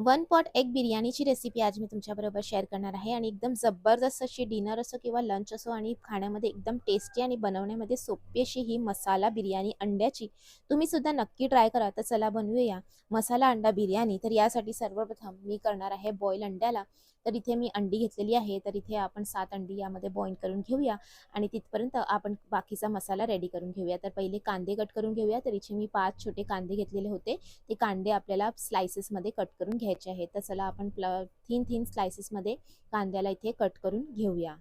One pot egg बिर्याणीची recipe आज मी तुमच्याबरोबर शेअर करणार आहे. आणि एकदम जबरदस्त अशी डिनर असो किंवा लंच असो आणि खाण्यामध्ये एकदम टेस्टी आणि बनवण्यामध्ये सोपी अशी ही मसाला बिर्याणी अंड्याची तुम्ही सुद्धा नक्की ट्राय करा. तर चला बनवूया मसाला अंडा बिर्याणी. तर यासाठी सर्वप्रथम मी करणार आहे बॉईल अंड्याला. तर इथे मी अंडी घेतलेली आहे. तर इथे आपण सात अंडी यामध्ये बॉईल करून घेऊया. आणि तिथपर्यंत आपण बाकीचा मसाला रेडी करून घेऊया. तर पहिले कांदे कट करून घेऊया. तर इथे मी पाच छोटे कांदे घेतलेले होते. ते कांदे आपल्याला स्लायसेसमध्ये कट करून घ्यायचे आहेत. तर चला आपण प्ल थीन थीन स्लायसेसमध्ये कांद्याला इथे कट करून घेऊया.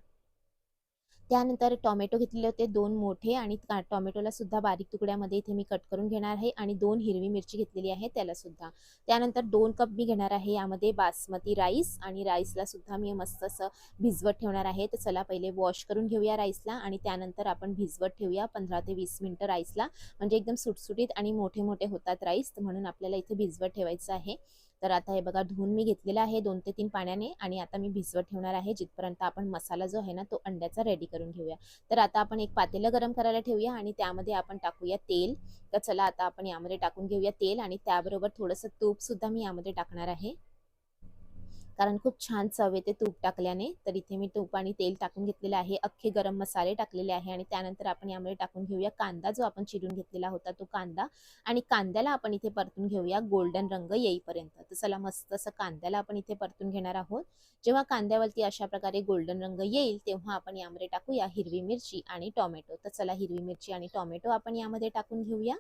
त्यानंतर टोमॅटो घेतलेले होते दोन मोठे आणि का- सुद्धा बारीक तुकड्यामध्ये इथे मी कट करून घेणार आहे आणि दोन हिरवी मिरची घेतलेली आहे त्याला सुद्धा. त्यानंतर दोन कप मी घेणार आहे यामध्ये बासमती राईस आणि राईसला सुद्धा मी मस्त असं भिजवत ठेवणार आहे. तर चला पहिले वॉश करून घेऊया राईसला आणि त्यानंतर आपण भिजवत ठेवूया पंधरा ते वीस मिनटं राईसला. म्हणजे एकदम सुटसुटीत आणि मोठे मोठे होतात राईस तर म्हणून आपल्याला इथे भिजवत ठेवायचं आहे. तर आता हे बघा धुवून मी घेतलेलं आहे दोन ते तीन पाण्याने आणि आता मी भिजवत ठेवणार आहे जिथपर्यंत आपण मसाला जो आहे ना तो अंड्याचा रेडी करून घेऊया. तर आता आपण एक पातेलं गरम करायला ठेवूया आणि त्यामध्ये आपण टाकूया तेल. तर चला आता आपण यामध्ये टाकून घेऊया तेल आणि त्याबरोबर थोडंसं तूप सुद्धा मी यामध्ये टाकणार आहे. कारण खूप छान चव येते तूप टाकल्याने. तर इथे मी तूप आणि तेल टाकून घेतलेले आहे. अख्खे गरम मसाले टाकलेले आहे आणि त्यानंतर आपण यामध्ये टाकून घेऊया कांदा जो आपण चिरून घेतलेला होता तो कांदा. आणि कांद्याला आपण इथे परतून घेऊया गोल्डन रंग येईपर्यंत. तर चला मस्त असं कांद्याला आपण इथे परतून घेणार आहोत. जेव्हा कांद्यावरती अशा प्रकारे गोल्डन रंग येईल तेव्हा आपण यामध्ये टाकूया हिरवी मिरची आणि टोमॅटो. तर चला हिरवी मिरची आणि टोमॅटो आपण यामध्ये टाकून घेऊया.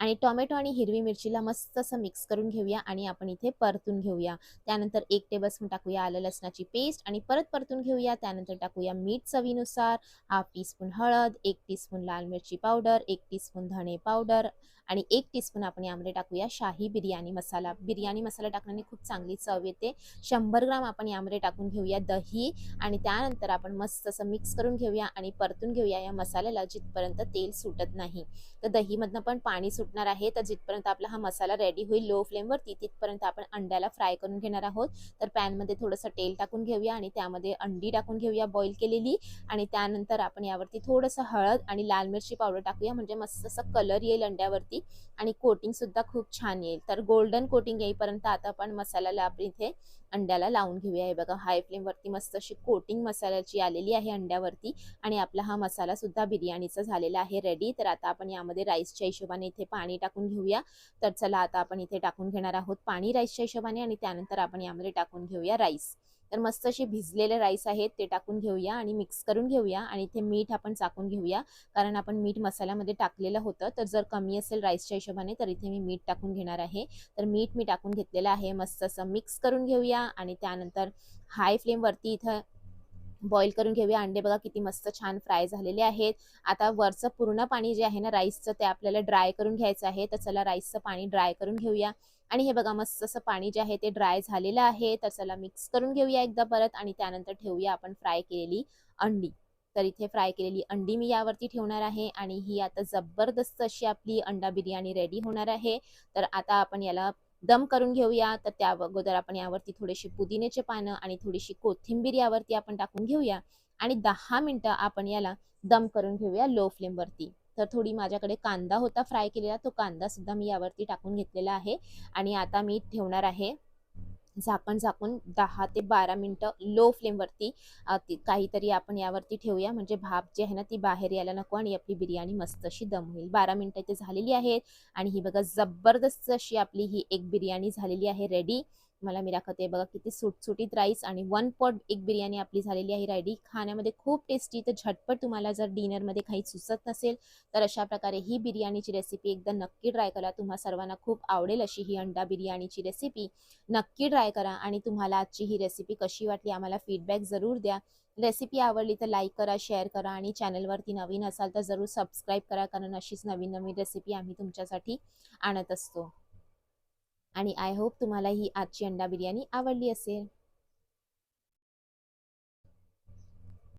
आणि टोमॅटो आणि हिरवी मिरचीला मस्त असं मिक्स करून घेऊया आणि आपण इथे परतून घेऊया. त्यानंतर एक टेबलस्पून टाकूया आलं लसणाची पेस्ट आणि परत परतून घेऊया. त्यानंतर टाकूया मीठ चवीनुसार हाफ टीस्पून हळद एक टीस्पून लाल मिरची पावडर एक टीस्पून धणे पावडर आणि एक टीस्पून आपण यामध्ये टाकूया शाही बिर्याणी मसाला. बिर्याणी मसाला टाकण्याने खूप चांगली चव येते. शंभर ग्राम आपण यामध्ये टाकून घेऊया दही आणि त्यानंतर आपण मस्त असं मिक्स करून घेऊया आणि परतून घेऊया या मसाल्याला जिथपर्यंत तेल सुटत नाही. तर दहीमधनं पण पाणी सुटणार आहे. तर जिथपर्यंत आपला हा मसाला रेडी होईल लो फ्लेमवरती तिथपर्यंत आपण अंड्याला फ्राय करून घेणार आहोत. तर पॅनमध्ये थोडंसं तेल टाकून घेऊया आणि त्यामध्ये अंडी टाकून घेऊया बॉईल केलेली. आणि त्यानंतर आपण यावरती थोडंसं हळद आणि लाल मिरची पावडर टाकूया. म्हणजे मस्त असं कलर येईल अंड्यावरती. आणि कोटिंग सुद्धा खूप छान येईल. तर गोल्डन कोटिंग येईपर्यंत आता आपण मसाल्याला आपण इथे अंड्याला लावून घेऊया. हे बघा हाय फ्लेमवरती मस्त अशी कोटिंग मसाल्याची आलेली आहे अंड्यावरती आणि आपला हा मसाला सुद्धा बिर्याणीचा झालेला आहे रेडी तर आता आपण यामध्ये राईसच्या हिशोबाने इथे पाणी टाकून घेऊया. तर चला आता आपण इथे टाकून घेणार आहोत पाणी राईसच्या हिशोबाने आणि त्यानंतर आपण यामध्ये टाकून घेऊया राईस तर मस्त असे भिजलेले राईस आहेत ते टाकून घेऊया आणि मिक्स करून घेऊया आणि इथे मीठ आपण चाकून घेऊया. कारण आपण मीठ मसाल्यामध्ये टाकलेलं होतं तर जर कमी असेल राईसच्या हिशोबाने तर इथे मी मीठ टाकून घेणार आहे. तर मीठ मी टाकून घेतलेलं आहे मस्त असं मिक्स करून घेऊया आणि त्यानंतर हाय फ्लेमवरती इथं बॉईल करून घेऊया. अंडे बघा किती मस्त छान फ्राय झालेले आहेत. आता वरचं पूर्ण पाणी जे आहे ना राईसचं ते आपल्याला ड्राय करून घ्यायचं आहे. तर चला राईसचं पाणी ड्राय करून घेऊया. आणि हे बघा मस्त असं पाणी जे आहे ते ड्राय झालेलं आहे. तर चला मिक्स करून घेऊया एकदा परत आणि त्यानंतर ठेवूया आपण फ्राय केलेली अंडी. तर इथे फ्राय केलेली अंडी मी यावरती ठेवणार आहे आणि ही आता जबरदस्त अशी आपली अंडा बिर्याणी रेडी होणार आहे. तर आता आपण याला दम करून घेऊया. तर त्या अगोदर आपण यावरती थोडीशी पुदिन्याचे पानं आणि थोडीशी कोथिंबीर यावरती आपण टाकून घेऊया. आणि दहा मिनटं आपण याला दम करून घेऊया लो फ्लेमवरती तर थोडी माझ्याकडे कांदा होता फ्राय केलेला तो कांदा सुद्धा मी यावरती टाकून घेतलेला आहे. आणि आता मी ठेवणार आहे. झाकण झाकून दहा ते बारा मिनटं लो फ्लेमवरती काहीतरी आपण यावरती ठेवूया. म्हणजे भाप जी आहे ना ती बाहेर यायला नको आणि आपली बिर्याणी मस्त अशी दम होईल. बारा मिनटं इथे झालेली आहेत. आणि ही बघा जबरदस्त अशी आपली ही एक बिर्याणी झालेली आहे. रेडी मला मी दाखवते. बघा किती सुटसुटीत राईस आणि वन पॉट एक बिर्याणी आपली झालेली आहे रेडी खाण्यामध्ये खूप टेस्टी तर झटपट तुम्हाला जर डिनरमध्ये काही सुचत नसेल तर अशा प्रकारे ही बिर्याणीची रेसिपी एकदा नक्की ट्राय करा. तुम्हा सर्वांना खूप आवडेल अशी ही अंडा बिर्याणीची रेसिपी नक्की ट्राय करा आणि तुम्हाला आजची ही रेसिपी कशी वाटली आम्हाला फीडबॅक जरूर द्या. रेसिपी आवडली तर लाईक करा शेअर करा आणि चॅनलवरती नवीन असाल तर जरूर सबस्क्राईब करा कारण अशीच नवीन नवीन रेसिपी आम्ही तुमच्यासाठी आणत असतो. आणि आय होप तुम्हाला ही आजची अंडा बिर्याणी आवडली असेल.